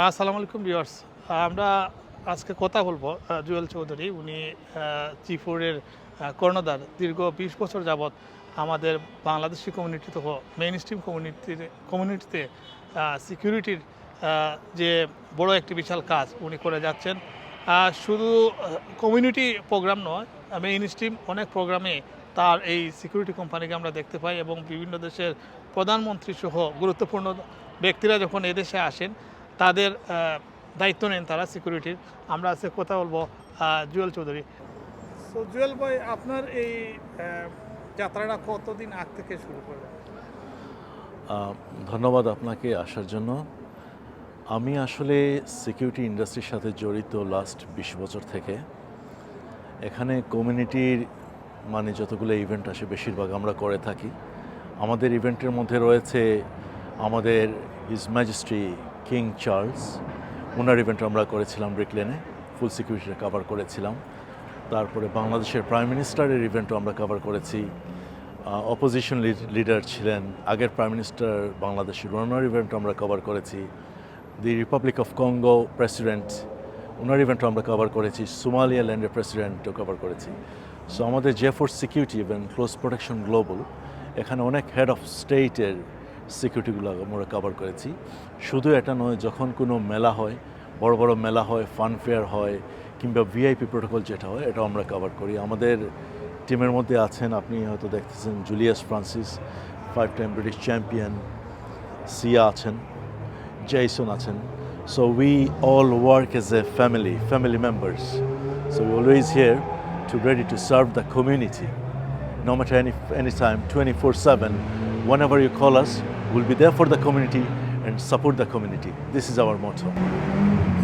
আসসালামু আলাইকুম ভিউয়ার্স। আমরা আজকে কথা বলব জুয়েল চৌধুরী। উনি চিফোরের কর্ণধার। দীর্ঘ বিশ বছর যাবৎ আমাদের বাংলাদেশি কমিউনিটি সহ মেইন স্ট্রিম কমিউনিটির কমিউনিটিতে সিকিউরিটির যে বড় একটি বিশাল কাজ উনি করে যাচ্ছেন। শুধু কমিউনিটি প্রোগ্রাম নয় মেইন স্ট্রিম অনেক প্রোগ্রামে তার এই সিকিউরিটি কোম্পানিকে আমরা দেখতে পাই এবং বিভিন্ন দেশের প্রধানমন্ত্রী সহ গুরুত্বপূর্ণ ব্যক্তিরা যখন এদেশে আসেন তাদের দায়িত্ব নেন তারা সিকিউরিটির আমরা আজকে কথা বলব জুয়েল চৌধুরী। সো জুয়েল ভাই আপনার এই যাত্রাটা কতদিন আগ থেকে শুরু আহ, ধন্যবাদ আপনাকে আসার জন্য। আমি আসলে সিকিউরিটি ইন্ডাস্ট্রির সাথে জড়িত লাস্ট বিশ বছর থেকে। এখানে কমিউনিটির মানে যতগুলো ইভেন্ট আসে বেশিরভাগ আমরা করে থাকি। আমাদের ইভেন্টের মধ্যে রয়েছে আমাদের হিজ ম্যাজিস্ট্রি কিং চার্লস ওনার ইভেন্ট আমরা করেছিলাম ব্রিকলেনে ফুল সিকিউরিটিটা কভার করেছিলাম। তারপরে বাংলাদেশের প্রাইম মিনিস্টারের ইভেন্টও আমরা কভার করেছি। অপোজিশন লিডার ছিলেন, আগের প্রাইম মিনিস্টার বাংলাদেশের ওনার ইভেন্ট আমরা কভার করেছি। The republic of Congo president ওনার ইভেন্টও আমরা কভার করেছি। সোমালিয়া ল্যান্ডের প্রেসিডেন্টও কভার করেছি। সো আমাদের J four security event close protection global এখানে অনেক হেড অফ স্টেটের সিকিউরিটিগুলো আমরা কভার করেছি। শুধু এটা নয়, যখন কোনো মেলা হয়, বড় বড় মেলা হয় ফান ফেয়ার হয়, কিংবা ভিআইপি প্রোটোকল যেটা হয় এটা আমরা কভার করি। আমাদের টিমের মধ্যে আছেন, আপনি হয়তো দেখতেছেন Julius Francis five time British champion সিয়া আছেন জেসন আছেন। So we all work as a family family members so we always here to ready to serve the community no matter any matter any anytime 24/7 whenever you call us we'll be there for the community and support the community. This is our motto.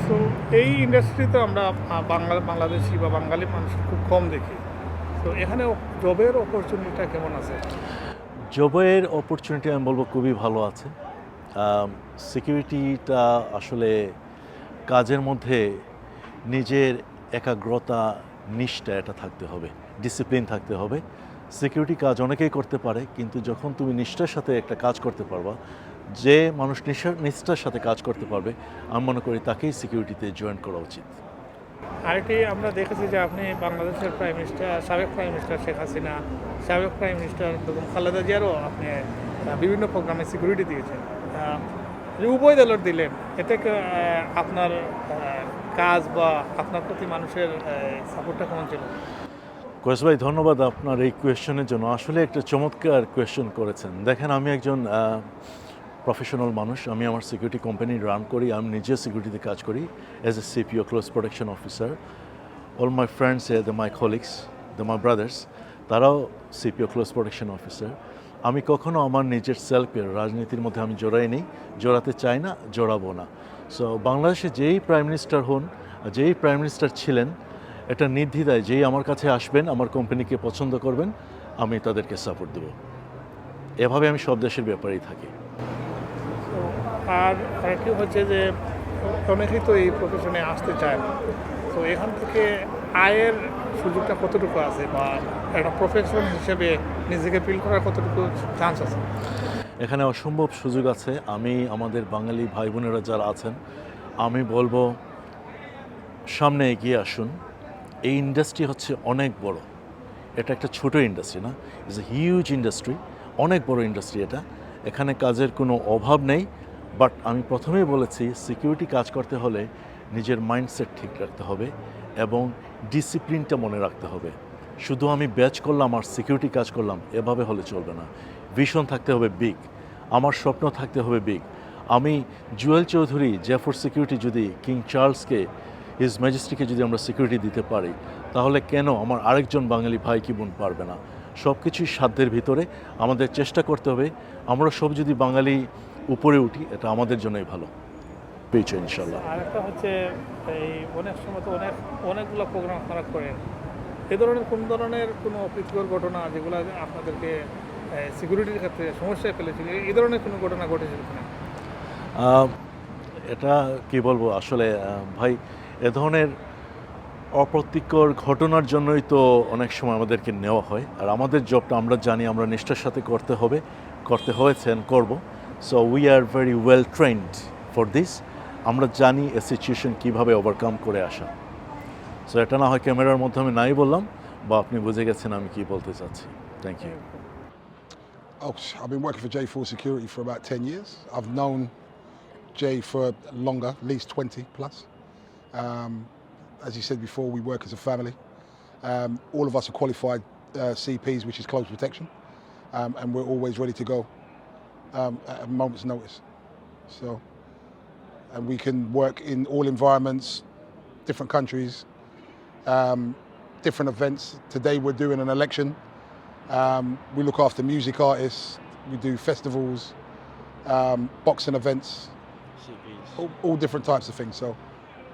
So এই ইন্ডাস্ট্রিতে আমরা বাংলা বাংলাদেশি বা বাঙালি মানুষ খুব কম দেখি। তো এখানে জবের অপরচুনিটিটা কেমন আছে? জবের অপরচুনিটি আমি বলব খুবই ভালো আছে। সিকিউরিটিটা আসলে কাজের মধ্যে নিজের একাগ্রতা নিষ্ঠা এটা থাকতে হবে। ডিসিপ্লিন থাকতে হবে। সিকিউরিটি কাজ অনেকেই করতে পারে, কিন্তু যখন তুমি নিষ্ঠার সাথে একটা কাজ করতে পারবা, যে মানুষ নিষ্ঠা নিষ্ঠার সাথে কাজ করতে পারবে, আমি মনে করি তাকেই সিকিউরিটিতে জয়েন করা উচিত। আরেকটি আমরা দেখেছি যে আপনি বাংলাদেশের প্রাইম মিনিস্টার সাবেক প্রাইম মিনিস্টার শেখ হাসিনা, সাবেক প্রাইম মিনিস্টার বেগম খালেদা জিয়ারও আপনি বিভিন্ন প্রোগ্রামে সিকিউরিটি দিয়েছেন। যে উভয় দলের দিলেন, এতে আপনার কাজ বা আপনার প্রতি মানুষের সাপোর্টটা কেমন ছিল? কোয়েস ভাই, ধন্যবাদ আপনার এই কোয়েশ্চনের জন্য। আসলে একটা চমৎকার কোয়েশ্চন করেছেন। দেখেন, আমি একজন প্রফেশনাল মানুষ। আমি আমার সিকিউরিটি কোম্পানি রান করি। আমি নিজে সিকিউরিটিতে কাজ করি as a CPO close protection officer all my friends a the my colleagues the my brothers তারাও সিপিও ক্লোজ প্রোটেকশন অফিসার আমি কখনো আমার নিজের সেলফের রাজনীতির মধ্যে আমি জড়াই নেই জড়াতে চাই না, জড়াবো না। সো বাংলাদেশে যেই প্রাইম মিনিস্টার হন, যেই প্রাইম মিনিস্টার ছিলেন এটা নির্দ্বিধায় যেই আমার কাছে আসবেন আমার কোম্পানিকে পছন্দ করবেন আমি তাদেরকে সাপোর্ট দেবো। এভাবে আমি সব দেশের ব্যাপারেই থাকি। আর আরেকটি হচ্ছে যে অনেকেই তো এই প্রফেশনে আসতে চায় না। তো এখান থেকে আয়ের সুযোগটা কতটুকু আছে বা একটা প্রফেশন হিসেবে নিজেকে ফিল করার কতটুকু চান্স আছে? এখানে অসম্ভব সুযোগ আছে। আমি আমাদের বাঙালি ভাই বোনেরা যারা আছেন আমি বলব সামনে এগিয়ে আসুন। এই ইন্ডাস্ট্রি হচ্ছে অনেক বড়। এটা একটা ছোট ইন্ডাস্ট্রি না ইজ এ হিউজ ইন্ডাস্ট্রি অনেক বড় ইন্ডাস্ট্রি এটা। এখানে কাজের কোনো অভাব নেই বাট আমি প্রথমেই বলেছি সিকিউরিটি কাজ করতে হলে নিজের মাইন্ডসেট ঠিক রাখতে হবে এবং ডিসিপ্লিনটা মনে রাখতে হবে। শুধু আমি ব্যাচ করলাম আর সিকিউরিটি কাজ করলাম, এভাবে হলে চলবে না। ভিশন থাকতে হবে বিগ আমার স্বপ্ন থাকতে হবে বিগ আমি Jewel Chowdhury J four security যদি কিং চার্লসকে হিজ ম্যাজিস্ট্রিকে যদি আমরা সিকিউরিটি দিতে পারি তাহলে কেন আমার আরেকজন বাঙালি ভাই কি বোন পারবে না? সব কিছুই সাধ্যের ভিতরে। আমাদের চেষ্টা করতে হবে। আমরা সব যদি বাঙালি উপরে উঠি এটা আমাদের জন্যই ভালো। পেয়েছে ইনশাল্লাহ আর একটা হচ্ছে এই অনেক সময় তো অনেক অনেকগুলো প্রোগ্রাম আপনারা করেন। এই ধরনের কোন ধরনের কোনো অপ্রীতিকর ঘটনা যেগুলো আপনাদেরকে সিকিউরিটির ক্ষেত্রে সমস্যায় ফেলেছিল এই ধরনের কোনো ঘটনা ঘটেছিল কিনা? এটা কি বলব? আসলে ভাই এ ধরনের অপ্রতিকর ঘটনার জন্যই তো অনেক সময় আমাদেরকে নেওয়া হয়। আর আমাদের জবটা আমরা জানি আমরা নিষ্ঠার সাথে করতে হবে করতে হয়েছে করব। So we are very well trained for this আমরা জানি এ সিচুয়েশন কীভাবে ওভারকাম করে আসা। সো এটা না হয় ক্যামেরার মাধ্যমে নাই বললাম বা আপনি বুঝে গেছেন আমি কি বলতে চাচ্ছি। Thank you Oh, I've been working for J4 Security for about 10 years. I've known Jay for longer, at least 20 plus. Um, as you said before, we work as a family. Um, all of us are qualified uh, CPs, which is close protection, um, and we're always ready to go um, at a moment's notice. So, and we can work in all environments, different countries, um, different events. Today we're doing an election. Um, we look after music artists. We do festivals, um, boxing events, all, all different types of things. So